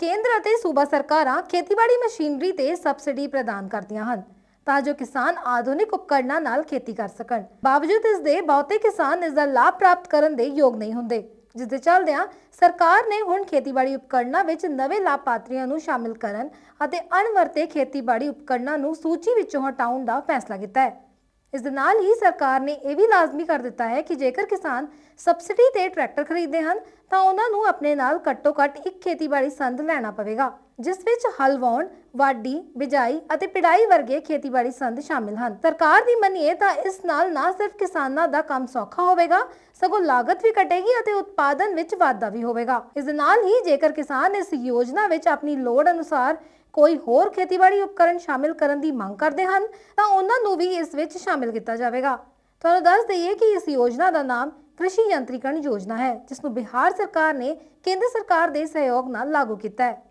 ਕੇਂਦਰ ਅਤੇ ਸੂਬਾ ਸਰਕਾਰਾਂ ਖੇਤੀਬਾੜੀ ਮਸ਼ੀਨਰੀ ਤੇ ਸਬਸਿਡੀ ਪ੍ਰਦਾਨ ਕਰਦੀਆਂ ਹਨ ਤਾਂ ਜੋ ਕਿਸਾਨ ਆਧੁਨਿਕ ਉਪਕਰਨਾਂ ਨਾਲ ਖੇਤੀ ਕਰ ਸਕਣ। ਬਾਵਜੂਦ ਇਸ ਦੇ ਬਹੁਤੇ ਕਿਸਾਨ ਇਸ ਦਾ ਲਾਭ ਪ੍ਰਾਪਤ ਕਰਨ ਦੇ ਯੋਗ ਨਹੀਂ ਹੁੰਦੇ, ਜਿਸ ਦੇ ਚੱਲਦਿਆਂ ਸਰਕਾਰ ਨੇ ਹੁਣ ਖੇਤੀਬਾੜੀ ਉਪਕਰਨਾਂ ਵਿੱਚ ਨਵੇਂ ਲਾਭਪਾਤਰੀਆਂ ਨੂੰ ਸ਼ਾਮਿਲ ਕਰਨ ਅਤੇ ਅਣਵਰਤੇ ਖੇਤੀਬਾੜੀ ਉਪਕਰਨਾਂ ਨੂੰ ਸੂਚੀ ਵਿੱਚੋਂ ਹਟਾਉਣ ਦਾ ਫੈਸਲਾ ਕੀਤਾ ਹੈ। ਇਸ ਦੇ ਨਾਲ ਹੀ ਸਰਕਾਰ ਨੇ ਇਹ ਵੀ ਲਾਜ਼ਮੀ ਕਰ ਦਿੱਤਾ ਹੈ ਕਿ ਜੇਕਰ ਕਿਸਾਨ ਸਬਸਿਡੀ ਤੇ ਟਰੈਕਟਰ ਖਰੀਦਦੇ ਹਨ, ਤਾਂ ਉਹਨਾਂ ਨੂੰ ਆਪਣੇ ਨਾਲ ਘੱਟੋ-ਘੱਟ ਇੱਕ ਖੇਤੀਬਾੜੀ ਸੰਦ ਲੈਣਾ ਪਵੇਗਾ। ਜਿਸ ਵਿੱਚ ਹਲ ਵਾਹੁਣ, ਵਾਢੀ, ਬਿਜਾਈ ਅਤੇ ਪਿੜਾਈ ਵਰਗੇ ਖੇਤੀਬਾੜੀ ਸੰਦ ਸ਼ਾਮਿਲ ਹਨ। ਸਰਕਾਰ ਦੀ ਮੰਨੀਏ ਤਾਂ ਇਸ ਨਾਲ ਨਾ ਸਿਰਫ ਕਿਸਾਨਾਂ ਦਾ ਕੰਮ ਸੌਖਾ ਹੋਵੇਗਾ ਸਗੋਂ ਲਾਗਤ ਵੀ ਘਟੇਗੀ ਅਤੇ ਉਤਪਾਦਨ ਵਿੱਚ ਵਾਧਾ ਵੀ ਹੋਵੇਗਾ। ਇਸ ਦੇ ਨਾਲ ਹੀ ਜੇਕਰ ਕਿਸਾਨ ਇਸ ਯੋਜਨਾ ਵਿੱਚ ਆਪਣੀ ਲੋੜ ਅਨੁਸਾਰ ਕੋਈ ਹੋਰ ਖੇਤੀਬਾੜੀ ਉਪਕਰਨ ਸ਼ਾਮਿਲ ਕਰਨ ਦੀ ਮੰਗ ਕਰਦੇ ਹਨ ਤਾਂ ਉਹਨਾਂ ਨੂੰ ਵੀ ਇਸ ਵਿੱਚ ਸ਼ਾਮਿਲ ਕੀਤਾ ਜਾਵੇਗਾ। ਤੁਹਾਨੂੰ ਦੱਸ ਦਈਏ ਕਿ ਇਸ ਯੋਜਨਾ ਦਾ ਨਾਮ ਕ੍ਰਿਸ਼ੀ ਯੰਤਰੀਕਰਨ ਯੋਜਨਾ ਹੈ ਜਿਸ ਨੂੰ ਬਿਹਾਰ ਸਰਕਾਰ ਨੇ ਕੇਂਦਰ ਸਰਕਾਰ ਦੇ ਸਹਿਯੋਗ ਨਾਲ ਲਾਗੂ ਕੀਤਾ ਹੈ।